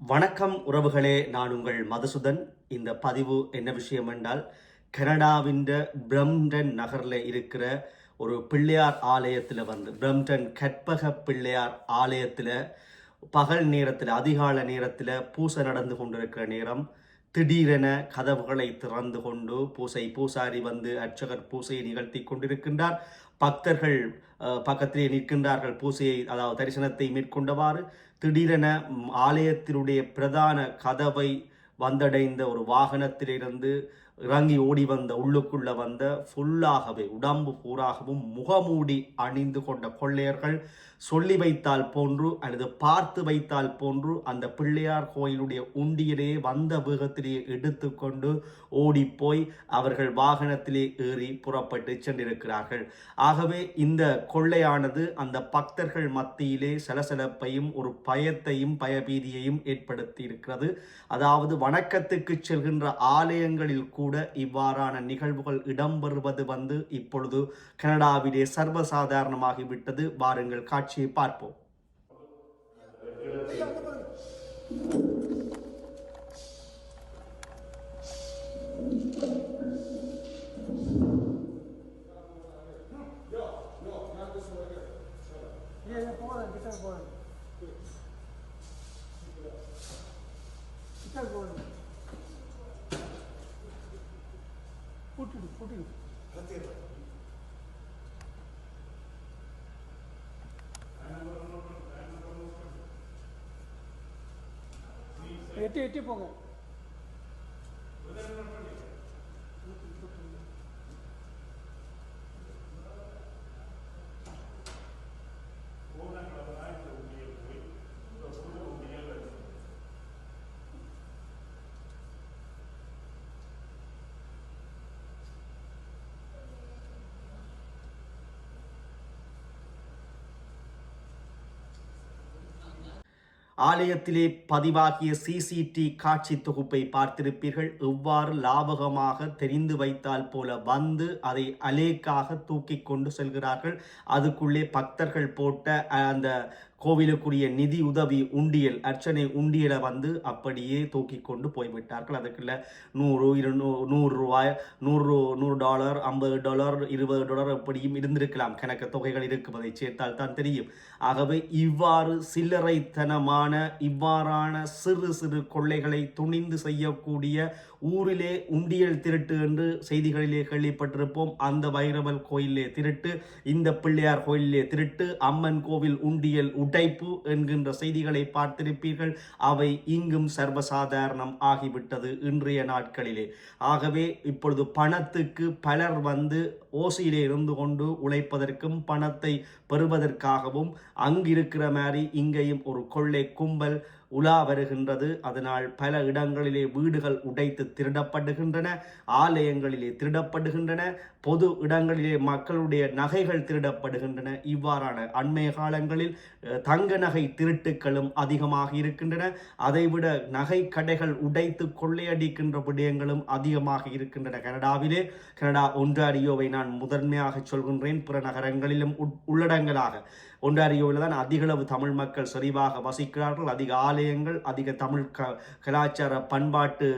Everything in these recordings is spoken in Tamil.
வணக்கம் உறவுகளே நான் உங்கள் மதுசுதன். இந்த பதிவு என்ன விஷயம் என்றால் கனடாவின் பிரம்டன் நகரில் இருக்கிற ஒரு பிள்ளையார் ஆலயத்தில் வந்து பிரம்டன் கற்பக பிள்ளையார் ஆலயத்தில் பகல் நேரத்தில் அதிகால நேரத்தில் பூசை நடந்து கொண்டிருக்கிற நேரம் திடீரென கதவுகளை திறந்து கொண்டு பூசை பூசாரி வந்து அர்ச்சகர் பூசையை நிகழ்த்தி கொண்டிருக்கின்றார். பக்தர்கள் பக்கத்திலே நிற்கின்றார்கள். பூசையை அதாவது தரிசனத்தை மேற்கொண்டவாறு திடீரென ஆலயத்தினுடைய பிரதான கதவை வந்தடைந்த ஒரு வாகனத்திலிருந்து இறங்கி ஓடி வந்த உள்ளுக்குள்ள வந்த ஃபுல்லாகவே உடம்பு பூராகவும் முகமூடி அணிந்து கொண்ட கொள்ளையர்கள் சொல்லி வைத்தால் போன்று அல்லது பார்த்து வைத்தால் போன்று அந்த பிள்ளையார் கோயிலுடைய உண்டியிலேயே வந்த வேகத்திலேயே எடுத்துக்கொண்டு ஓடிப்போய் அவர்கள் வாகனத்திலே ஏறி புறப்பட்டு சென்றிருக்கிறார்கள். ஆகவே இந்த கொள்ளையானது அந்த பக்தர்கள் மத்தியிலே சலசலப்பையும் ஒரு பயத்தையும் பயபீதியையும் ஏற்படுத்தி இருக்கிறது அதாவது வணக்கத்துக்கு செல்கின்ற ஆலயங்களில் கூட இவ்வாறான நிகழ்வுகள் இடம்பெறுவது வந்து இப்பொழுது கனடாவிலே சர்வசாதாரணமாகிவிட்டது. வாருங்கள் காட்சியை பார்ப்போம். Yeah, போகலாம் கிட்ட போகலாம் கிட்ட ഇഷ്ടംപോലെ പൊട്ടിടും എട്ടി എട്ടി പോകാം. ஆலயத்திலே பதிவாகிய சிசிடி காட்சி தொகுப்பை பார்த்திருப்பீர்கள். எவ்வாறு லாபகமாக தெரிந்து வைத்தால் போல வந்து அதை அலேக்காக தூக்கி கொண்டு செல்கிறார்கள். அதுக்குள்ளே பக்தர்கள் போட்ட அஹ், அந்த கோவிலுக்குரிய நிதி உதவி உண்டியல் அர்ச்சனை உண்டியலை வந்து அப்படியே தூக்கி கொண்டு போய்விட்டார்கள். அதுக்குள்ள நூறு இருநூறு நூறு ரூபாய் நூறு நூறு டாலர் ஐம்பது டாலர் இருபது டாலர் அப்படியும் இருந்திருக்கலாம். கணக்கு தொகைகள் இருக்குவதை சேர்த்தால் தான் தெரியும். ஆகவே இவ்வாறு சில்லறைத்தனமான இவ்வாறான சிறு சிறு கொள்ளைகளை துணிந்து செய்யக்கூடிய ஊரிலே உண்டியல் திருட்டு என்று செய்திகளிலே கேள்விப்பட்டிருப்போம். அந்த வைரவல் கோயிலே திருட்டு இந்த பிள்ளையார் கோயிலே திருட்டு அம்மன் கோவில் உண்டியல் உடைப்பு என்கின்ற செய்திகளை பார்த்திருப்பீர்கள். அவை இங்கும் சர்வசாதாரணம் ஆகிவிட்டது இன்றைய நாட்களிலே. ஆகவே இப்பொழுது பணத்துக்கு பலர் வந்து ஓசியிலே இருந்து கொண்டு உழைப்பதற்கும் பணத்தை பெறுவதற்காகவும் அங்கிருக்கிற மாதிரி இங்கேயும் ஒரு கொள்ளை கும்பல் உலா வருகின்றது அதனால் பல இடங்களிலே வீடுகள் உடைத்து திருடப்படுகின்றன ஆலயங்களிலே திருடப்படுகின்றன பொது இடங்களிலே மக்களுடைய நகைகள் திருடப்படுகின்றன. இவ்வாறான அண்மைய காலங்களில் தங்க நகை திருட்டுக்களும் அதிகமாக இருக்கின்றன. அதைவிட நகை கடைகள் உடைத்து கொள்ளையடிக்கின்ற விடயங்களும் அதிகமாக இருக்கின்றன. கனடாவிலே கனடா ஒன்றாரியோவை நான் முதன்மையாக சொல்கின்றேன். பிற நகரங்களிலும் உட்- உள்ளடங்கலாக. ஒன்றாரியோவில் தான் அதிகளவு தமிழ் மக்கள் சரிவாக வசிக்கிறார்கள். அதிக ஆலயங்கள் அதிக தமிழ் க கலாச்சார பண்பாட்டு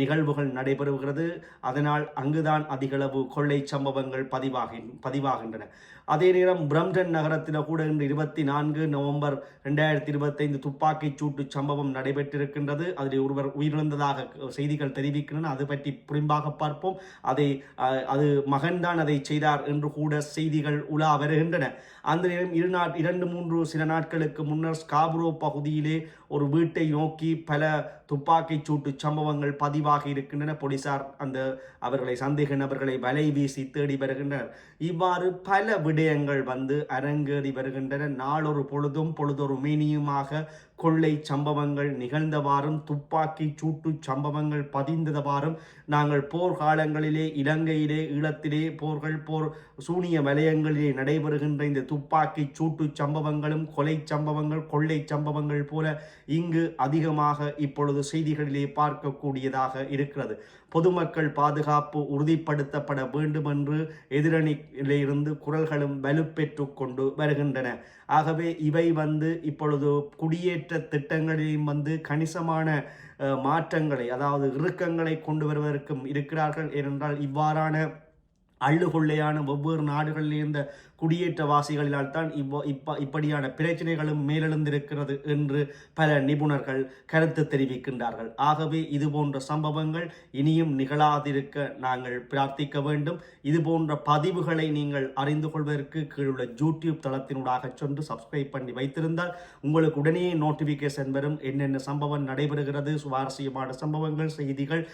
நிகழ்வுகள் நடைபெறுகிறது. அதனால் அங்குதான் அதிகளவு கொள்ளை சம்பவங்கள் பதிவாகி பதிவாகின்றன. அதே நேரம் பிரம்டன் நகரத்தில் கூட இன்று இருபத்தி நான்கு நவம்பர் ரெண்டாயிரத்தி இருபத்தைந்து துப்பாக்கிச் சூட்டு சம்பவம் நடைபெற்றிருக்கின்றது. அதில் ஒருவர் உயிரிழந்ததாக செய்திகள் தெரிவிக்கின்றன. அது பற்றி புரிம்பாக பார்ப்போம். அதை அது மகன்தான் அதை செய்தார் என்று கூட செய்திகள் உலா வருகின்றன. அந்த நேரம் இரு நாட் இரண்டு மூன்று சில நாட்களுக்கு முன்னர் ஸ்காப்ரோ பகுதியிலே ஒரு வீட்டை நோக்கி பல துப்பாக்கிச் சூட்டு சம்பவங்கள் பதிவாக இருக்கின்றன. போலீசார் அந்த அவர்களை சந்தேக நபர்களை வலை வீசி தேடி வருகின்றனர். இவ்வாறு பல விடயங்கள் வந்து அரங்கேறி வருகின்றன. நாளொரு பொழுதும் பொழுதொரு மீனியுமாக கொள்ளை சம்பவங்கள் நிகழ்ந்தவாறும் துப்பாக்கி சூட்டு சம்பவங்கள் பதிந்ததவாறும் நாங்கள் போர்க்காலங்களிலே இலங்கையிலே ஈழத்திலே போர்கள் போர் சூனிய வலயங்களிலே நடைபெறுகின்ற இந்த துப்பாக்கி சூட்டு சம்பவங்களும் கொலை சம்பவங்கள் கொள்ளை சம்பவங்கள் போல இங்கு அதிகமாக இப்பொழுது செய்திகளிலே பார்க்கக்கூடியதாக இருக்கிறது. பொதுமக்கள் பாதுகாப்பு உறுதிப்படுத்தப்பட வேண்டும் என்று எதிரணியிலிருந்து குரல்களும் வலுப்பெற்று கொண்டு வருகின்றன. ஆகவே இவை வந்து இப்பொழுது குடியேற்ற திட்டங்களிலும் வந்து கணிசமான மாற்றங்களை அதாவது இறுக்கங்களை கொண்டு வருவதற்கும் இருக்கிறார்கள். ஏனென்றால் இவ்வாறான அள்ளுகொள்ளையான வெவ்வேறு நாடுகளில் இருந்த குடியேற்றவாசிகளினால் தான் இவ்வ இப்ப இப்படியான பிரச்சனைகளும் மேலெழுந்திருக்கிறது என்று பல நிபுணர்கள் கருத்து தெரிவிக்கின்றார்கள். ஆகவே இது போன்ற சம்பவங்கள் இனியும் நிகழாதிருக்க நாங்கள் பிரார்த்திக்க வேண்டும். இது போன்ற பதிவுகளை நீங்கள் அறிந்து கொள்வதற்கு கீழுள்ள யூடியூப் தளத்தினூடாக சென்று சப்ஸ்கிரைப் பண்ணி வைத்திருந்தால் உங்களுக்கு உடனே நோட்டிஃபிகேஷன் வரும். என்னென்ன சம்பவம் நடைபெறுகிறது சுவாரஸ்யமான சம்பவங்கள் செய்திகள்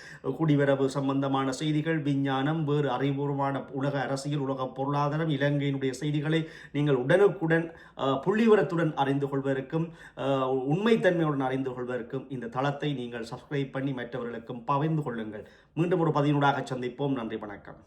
குடிவரவு சம்பந்தமான செய்திகள் விஞ்ஞானம் வேறு அறிவுபூர்வமான உலக அரசியல் உலக பொருளாதாரம் இலங்கையினுடைய செய்திகளை நீங்கள் உடனுக்குடன் புள்ளிவரத்துடன் அறிந்து கொள்வதற்கும் உண்மைத்தன்மையுடன் அறிந்து கொள்வதற்கும் இந்த தளத்தை நீங்கள் சப்ஸ்கிரைப் பண்ணி மற்றவர்களுக்கும் பகிர்ந்து கொள்ளுங்கள். மீண்டும் ஒரு பதினூடாக சந்திப்போம். நன்றி வணக்கம்.